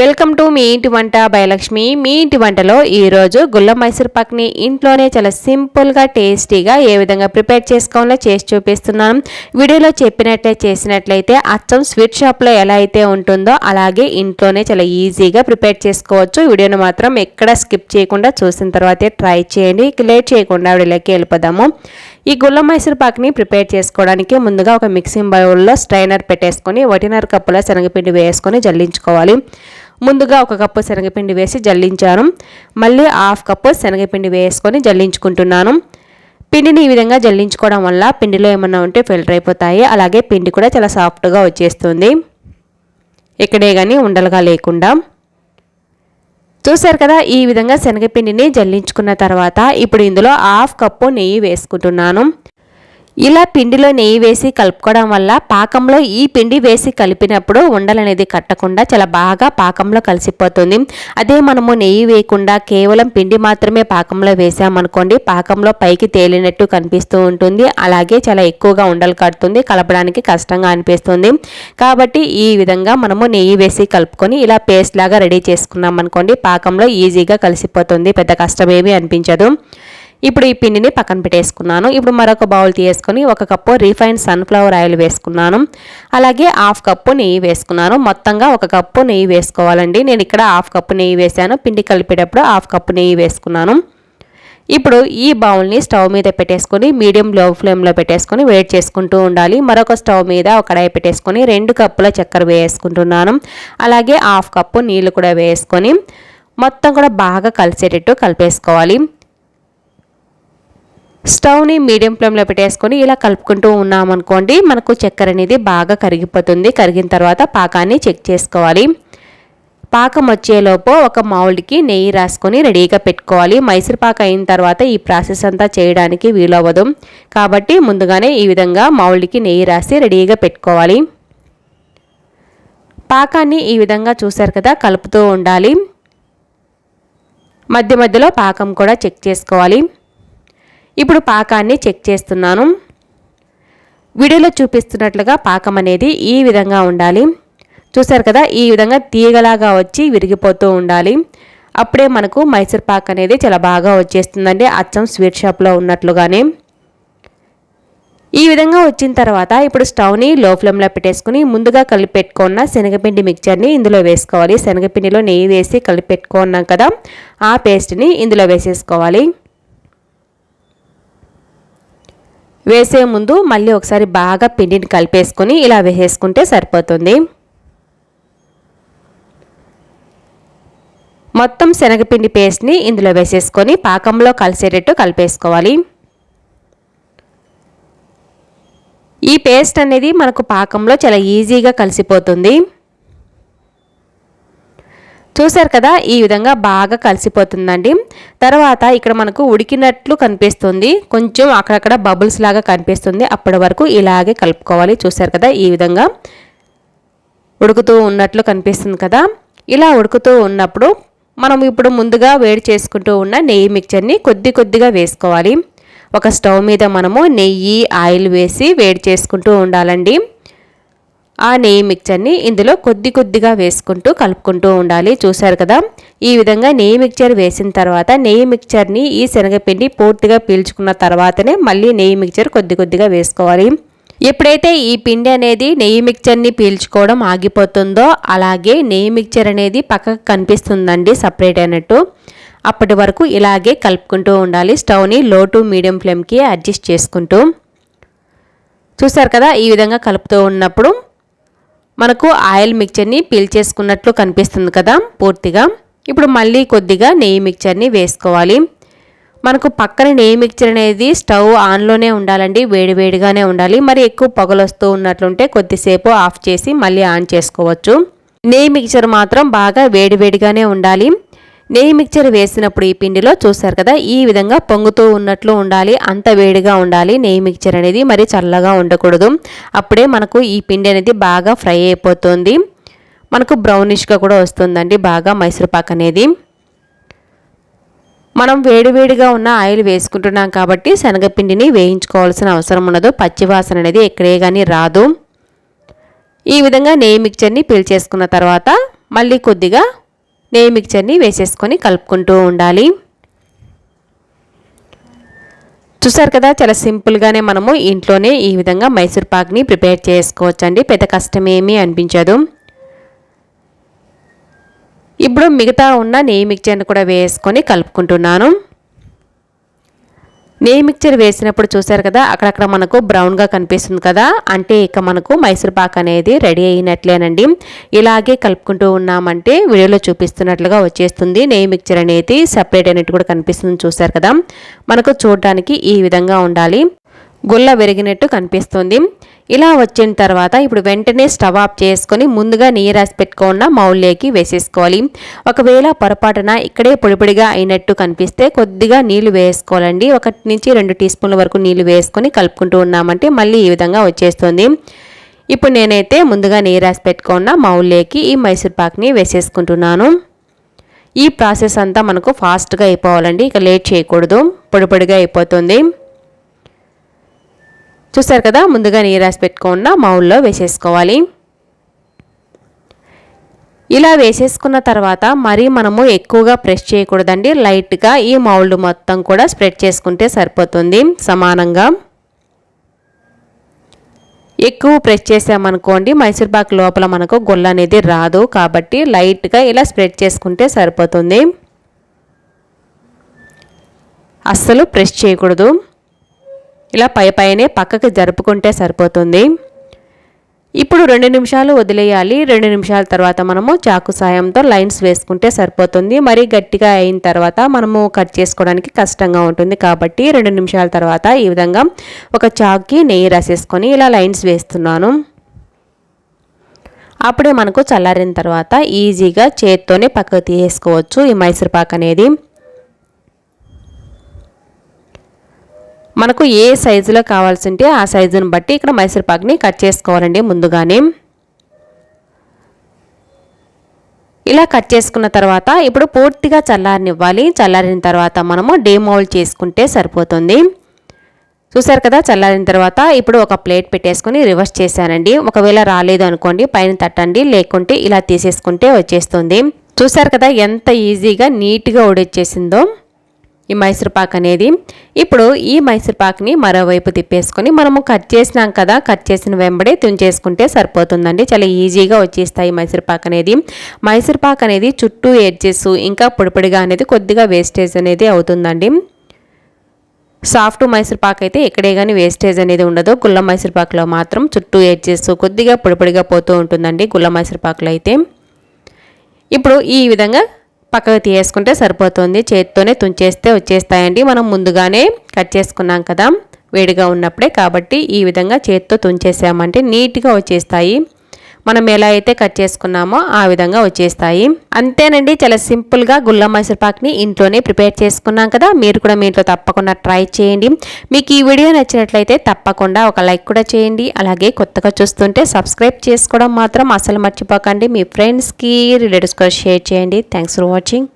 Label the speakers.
Speaker 1: Welcome to me ఇంటి వంట భయలక్ష్మి మీ ఇంటి వంటలో ఈరోజు గుల్ల మైసూర్ పాక్ని ఇంట్లోనే చాలా సింపుల్గా టేస్టీగా ఏ విధంగా ప్రిపేర్ చేసుకోవాలో చేసి చూపిస్తున్నాను. వీడియోలో చెప్పినట్లే చేసినట్లయితే అచ్చం స్వీట్ షాప్లో ఎలా అయితే ఉంటుందో అలాగే ఇంట్లోనే చాలా ఈజీగా ప్రిపేర్ చేసుకోవచ్చు. వీడియోను మాత్రం ఎక్కడ స్కిప్ చేయకుండా చూసిన తర్వాతే ట్రై చేయండి. లేట్ చేయకుండా వీడియోలోకి వెళ్ళిపోదాము. ఈ గుల్ల మైసూర్ పాక్ని ప్రిపేర్ చేసుకోవడానికి ముందుగా ఒక మిక్సింగ్ బౌల్లో స్ట్రైనర్ పెట్టేసుకొని ఒకటిన్నర కప్పుల శనగపిండి వేసుకొని జల్లించుకోవాలి. ముందుగా ఒక కప్పు శనగపిండి వేసి జల్లించాను. మళ్ళీ హాఫ్ కప్పు శనగపిండి వేసుకొని జల్లించుకుంటున్నాను. పిండిని ఈ విధంగా జల్లించుకోవడం వల్ల పిండిలో ఏమన్నా ఉంటే ఫిల్టర్ అయిపోతాయి. అలాగే పిండి కూడా చాలా సాఫ్ట్గా వచ్చేస్తుంది. ఇక్కడే కానీ ఉండలుగా లేకుండా. చూసారు కదా ఈ విధంగా శనగపిండిని జల్లించుకున్న తర్వాత ఇప్పుడు ఇందులో హాఫ్ కప్పు నెయ్యి వేసుకుంటున్నాను. ఇలా పిండిలో నెయ్యి వేసి కలుపుకోవడం వల్ల పాకంలో ఈ పిండి వేసి కలిపినప్పుడు ఉండలనేది కట్టకుండా చాలా బాగా పాకంలో కలిసిపోతుంది. అదే మనము నెయ్యి వేయకుండా కేవలం పిండి మాత్రమే పాకంలో వేసామనుకోండి పాకంలో పైకి తేలినట్టు కనిపిస్తూ ఉంటుంది. అలాగే చాలా ఎక్కువగా ఉండలు కడుతుంది కలపడానికి కష్టంగా అనిపిస్తుంది. కాబట్టి ఈ విధంగా మనము నెయ్యి వేసి కలుపుకొని ఇలా పేస్ట్ లాగా రెడీ చేసుకున్నాం అనుకోండి పాకంలో ఈజీగా కలిసిపోతుంది. పెద్ద కష్టమేమీ అనిపించదు. ఇప్పుడు ఈ పిండిని పక్కన పెట్టేసుకున్నాను. ఇప్పుడు మరొక బౌల్ తీసుకొని ఒక కప్పు రిఫైన్డ్ సన్ఫ్లవర్ ఆయిల్ వేసుకున్నాను. అలాగే హాఫ్ కప్పు నెయ్యి వేసుకున్నాను. మొత్తంగా ఒక కప్పు నెయ్యి వేసుకోవాలండి. నేను ఇక్కడ హాఫ్ కప్పు నెయ్యి వేసాను పిండి కలిపేటప్పుడు హాఫ్ కప్పు నెయ్యి వేసుకున్నాను. ఇప్పుడు ఈ బౌల్ని స్టవ్ మీద పెట్టేసుకొని మీడియం లో ఫ్లేమ్లో పెట్టేసుకొని వేడి చేసుకుంటూ ఉండాలి. మరొక స్టవ్ మీద ఒక కడాయి పెట్టేసుకొని రెండు కప్పుల చక్కెర వేసుకుంటున్నాను. అలాగే హాఫ్ కప్పు నీళ్ళు కూడా వేసుకొని మొత్తం కూడా బాగా కలిసేటట్టు కలిపేసుకోవాలి. స్టవ్ని మీడియం ఫ్లేమ్లో పెట్టేసుకొని ఇలా కలుపుకుంటూ ఉన్నామనుకోండి మనకు చక్కెర అనేది బాగా కరిగిపోతుంది. కరిగిన తర్వాత పాకాన్ని చెక్ చేసుకోవాలి. పాకం వచ్చేలోపు ఒక మౌల్డ్కి నెయ్యి రాసుకొని రెడీగా పెట్టుకోవాలి. మైసూర్ పాక అయిన తర్వాత ఈ ప్రాసెస్ అంతా చేయడానికి వీలవ్వదు. కాబట్టి ముందుగానే ఈ విధంగా మౌల్డ్కి నెయ్యి రాసి రెడీగా పెట్టుకోవాలి. పాకాన్ని ఈ విధంగా చూసారు కదా కలుపుతూ ఉండాలి. మధ్య మధ్యలో పాకం కూడా చెక్ చేసుకోవాలి. ఇప్పుడు పాకాన్ని చెక్ చేస్తున్నాను. వీడియోలో చూపిస్తున్నట్లుగా పాకం అనేది ఈ విధంగా ఉండాలి. చూసారు కదా ఈ విధంగా తీగలాగా వచ్చి విరిగిపోతూ ఉండాలి. అప్పుడే మనకు మైసూర్ పాక్ అనేది చాలా బాగా వచ్చేస్తుందండి. అచ్చం స్వీట్ షాప్లో ఉన్నట్లుగానే. ఈ విధంగా వచ్చిన తర్వాత ఇప్పుడు స్టవ్ని లో ఫ్లేమ్లో పెట్టేసుకుని ముందుగా కలిపెట్టుకున్న శనగపిండి మిక్చర్ని ఇందులో వేసుకోవాలి. శనగపిండిలో నెయ్యి వేసి కలిపెట్టుకున్నాం కదా ఆ పేస్ట్ని ఇందులో వేసేసుకోవాలి. వేసే ముందు మళ్ళీ ఒకసారి బాగా పిండిని కలిపేసుకొని ఇలా వేసేసుకుంటే సరిపోతుంది. మొత్తం శనగపిండి పేస్ట్ని ఇందులో వేసేసుకొని పాకంలో కలిసేటట్టు కలిపేసుకోవాలి. ఈ పేస్ట్ అనేది మనకు పాకంలో చాలా ఈజీగా కలిసిపోతుంది. చూసారు కదా ఈ విధంగా బాగా కలిసిపోతుందండి. తర్వాత ఇక్కడ మనకు ఉడికినట్లు కనిపిస్తుంది. కొంచెం అక్కడక్కడ బబుల్స్ లాగా కనిపిస్తుంది. అప్పటి వరకు ఇలాగే కలుపుకోవాలి. చూసారు కదా ఈ విధంగా ఉడుకుతూ ఉన్నట్లు కనిపిస్తుంది కదా. ఇలా ఉడుకుతూ ఉన్నప్పుడు మనం ఇప్పుడు ముందుగా వేడి చేసుకుంటూ ఉన్న నెయ్యి మిక్చర్ని కొద్ది కొద్దిగా వేసుకోవాలి. ఒక స్టవ్ మీద మనము నెయ్యి ఆయిల్ వేసి వేడి చేసుకుంటూ ఉండాలండి. ఆ నెయ్యి మిక్చర్ని ఇందులో కొద్ది కొద్దిగా వేసుకుంటూ కలుపుకుంటూ ఉండాలి. చూసారు కదా? ఈ విధంగా నెయ్యి మిక్చర్ వేసిన తర్వాత నెయ్యి మిక్చర్ని ఈ శనగపిండి పూర్తిగా పీల్చుకున్న తర్వాతనే మళ్ళీ నెయ్యి మిక్చర్ కొద్ది కొద్దిగా వేసుకోవాలి. ఎప్పుడైతే ఈ పిండి అనేది నెయ్యి మిక్చర్ని పీల్చుకోవడం ఆగిపోతుందో అలాగే నెయ్యి మిక్చర్ అనేది పక్కకు కనిపిస్తుందండి సపరేట్ అయినట్టు. అప్పటి వరకు ఇలాగే కలుపుకుంటూ ఉండాలి. స్టవ్ని లో టు మీడియం ఫ్లేమ్కి అడ్జస్ట్ చేసుకుంటూ. చూసారు కదా? ఈ విధంగా కలుపుతూ ఉన్నప్పుడు మనకు ఆయిల్ మిక్చర్ని పీల్చేసుకున్నట్లు కనిపిస్తుంది కదా పూర్తిగా. ఇప్పుడు మళ్ళీ కొద్దిగా నెయ్యి మిక్చర్ని వేసుకోవాలి. మనకు పక్కన నెయ్యి మిక్చర్ అనేది స్టవ్ ఆన్లోనే ఉండాలండి వేడివేడిగానే ఉండాలి. మరి ఎక్కువ పొగలు వస్తూ ఉన్నట్లుంటే కొద్దిసేపు ఆఫ్ చేసి మళ్ళీ ఆన్ చేసుకోవచ్చు. నెయ్యి మిక్చర్ మాత్రం బాగా వేడివేడిగానే ఉండాలి. నెయ్యి మిక్చర్ వేసినప్పుడు ఈ పిండిలో చూసారు కదా ఈ విధంగా పొంగుతూ ఉన్నట్లు ఉండాలి అంత వేడిగా ఉండాలి నెయ్యి మిక్చర్ అనేది మరి చల్లగా ఉండకూడదు. అప్పుడే మనకు ఈ పిండి అనేది బాగా ఫ్రై అయిపోతుంది. మనకు బ్రౌనిష్గా కూడా వస్తుందండి బాగా మైసూరుపాక్ అనేది. మనం వేడివేడిగా ఉన్న ఆయిల్ వేసుకుంటున్నాం కాబట్టి శనగపిండిని వేయించుకోవాల్సిన అవసరం ఉండదు పచ్చివాసన అనేది ఎక్కడే కానీ రాదు. ఈ విధంగా నెయ్యి మిక్చర్ని పీల్చేసుకున్న తర్వాత మళ్ళీ కొద్దిగా నెయ్యి మిక్చర్ని వేసేసుకొని కలుపుకుంటూ ఉండాలి. చూసారు కదా చాలా సింపుల్గానే మనము ఇంట్లోనే ఈ విధంగా మైసూర్ పాక్ని ప్రిపేర్ చేసుకోవచ్చండి. పెద్ద కష్టమేమీ అనిపించదు. ఇప్పుడు మిగతా ఉన్న నెయ్యి మిక్చర్ని కూడా వేసుకొని కలుపుకుంటున్నాను. నెయ్యి మిక్చర్ వేసినప్పుడు చూసారు కదా అక్కడక్కడ మనకు బ్రౌన్గా కనిపిస్తుంది కదా అంటే ఇక మనకు మైసూర్ పాక్ అనేది రెడీ అయినట్లేనండి. ఇలాగే కలుపుకుంటూ ఉన్నామంటే వీడియోలో చూపిస్తున్నట్లుగా వచ్చేస్తుంది. నెయ్యి మిక్చర్ అనేది సపరేట్ అయినట్టు కూడా కనిపిస్తుంది చూసారు కదా. మనకు చూడడానికి ఈ విధంగా ఉండాలి. గుల్ల విరిగినట్టు కనిపిస్తుంది. ఇలా వచ్చిన తర్వాత ఇప్పుడు వెంటనే స్టవ్ ఆఫ్ చేసుకొని ముందుగా నెయ్యి రాసి పెట్టుకున్న మౌల్లోకి వేసేసుకోవాలి. ఒకవేళ పొరపాటున ఇక్కడే పొడిపొడిగా అయినట్టు కనిపిస్తే కొద్దిగా నీళ్ళు వేసుకోవాలండి. ఒకటి నుంచి రెండు టీ స్పూన్ల వరకు నీళ్ళు వేసుకొని కలుపుకుంటూ ఉన్నామంటే మళ్ళీ ఈ విధంగా వచ్చేస్తుంది. ఇప్పుడు నేనైతే ముందుగా నెయ్యి రాసి పెట్టుకున్న మౌల్లోకి ఈ మైసూర్ పాక్ని వేసేసుకుంటున్నాను. ఈ ప్రాసెస్ అంతా మనకు ఫాస్ట్గా అయిపోవాలండి. ఇక లేట్ చేయకూడదు. పొడిపొడిగా అయిపోతుంది. చూసారు కదా ముందుగా నీరు రాసి పెట్టుకున్న మౌల్లో వేసేసుకోవాలి. ఇలా వేసేసుకున్న తర్వాత మరీ మనము ఎక్కువగా ప్రెస్ చేయకూడదండి. లైట్గా ఈ మౌల్డ్ మొత్తం కూడా స్ప్రెడ్ చేసుకుంటే సరిపోతుంది సమానంగా. ఎక్కువ ప్రెస్ చేసామనుకోండి మైసూర్పాక్ లోపల మనకు గొల్ల అనేది రాదు కాబట్టి లైట్గా ఇలా స్ప్రెడ్ చేసుకుంటే సరిపోతుంది. అస్సలు ప్రెస్ చేయకూడదు. ఇలా పై పైనే పక్కకి జరుపుకుంటే సరిపోతుంది. ఇప్పుడు రెండు నిమిషాలు వదిలేయాలి. రెండు నిమిషాల తర్వాత మనము చాకు సాయంతో లైన్స్ వేసుకుంటే సరిపోతుంది. మరీ గట్టిగా అయిన తర్వాత మనము కట్ చేసుకోవడానికి కష్టంగా ఉంటుంది. కాబట్టి రెండు నిమిషాల తర్వాత ఈ విధంగా ఒక చాక్కి నెయ్యి రాసేసుకొని ఇలా లైన్స్ వేస్తున్నాను. అప్పుడే మనకు చల్లారిన తర్వాత ఈజీగా చేత్తోనే పక్కకు తీసేసుకోవచ్చు. ఈ మైసూర్ పాక్ అనేది మనకు ఏ సైజులో కావాల్సి ఉంటే ఆ సైజుని బట్టి ఇక్కడ మైసూర్పాక్ని కట్ చేసుకోవాలండి ముందుగానే. ఇలా కట్ చేసుకున్న తర్వాత ఇప్పుడు పూర్తిగా చల్లారనివ్వాలి. చల్లారిన తర్వాత మనము డేమోల్డ్ చేసుకుంటే సరిపోతుంది. చూసారు కదా చల్లారిన తర్వాత ఇప్పుడు ఒక ప్లేట్ పెట్టేసుకొని రివర్స్ చేశానండి. ఒకవేళ రాలేదు అనుకోండి పైన తట్టండి లేకుంటే ఇలా తీసేసుకుంటే వచ్చేస్తుంది. చూసారు కదా ఎంత ఈజీగా నీట్గా ఉడొచ్చేసిందో. ఈ మైసూర్పాక్ అనేది. ఇప్పుడు ఈ మైసూర్పాక్ని మరోవైపు తిప్పేసుకొని మనము కట్ చేసినాం కదా కట్ చేసిన వెంబడే తుంచేసుకుంటే సరిపోతుందండి. చాలా ఈజీగా వచ్చేస్తాయి మైసూర్పాక్ అనేది. మైసూర్పాక్ అనేది చుట్టూ ఎడ్జెస్ ఇంకా పొడిపొడిగా అనేది కొద్దిగా వేస్టేజ్ అనేది అవుతుందండి. సాఫ్ట్ మైసూర్పాక్ అయితే ఎక్కడే కానీ వేస్టేజ్ అనేది ఉండదు. గుల్ల మైసూర్ పాక్లో మాత్రం చుట్టూ ఎడ్జెస్ కొద్దిగా పొడిపొడిగా పోతూ ఉంటుందండి గుల్ల మైసూర్పాక్లో అయితే. ఇప్పుడు ఈ విధంగా పక్కకు తీసేసుకుంటే సరిపోతుంది. చేతితోనే తుంచేస్తే వచ్చేస్తాయండి. మనం ముందుగానే కట్ చేసుకున్నాం కదా వేడిగా ఉన్నప్పుడే కాబట్టి ఈ విధంగా చేతితో తుంచేసామంటే నీట్గా వచ్చేస్తాయి. మనం ఎలా అయితే కట్ చేసుకున్నామో ఆ విధంగా వచ్చేస్తాయి. అంతేనండి చాలా సింపుల్గా గుల్ల మైసూర్పాక్ని ఇంట్లోనే ప్రిపేర్ చేసుకున్నాం కదా. మీరు కూడా మీ ఇంట్లో తప్పకుండా ట్రై చేయండి. మీకు ఈ వీడియో నచ్చినట్లయితే తప్పకుండా ఒక లైక్ కూడా చేయండి. అలాగే కొత్తగా చూస్తుంటే సబ్స్క్రైబ్ చేసుకోవడం మాత్రం అసలు మర్చిపోకండి. మీ ఫ్రెండ్స్కి రిలేటివ్స్ కూడా షేర్ చేయండి. Thanks for watching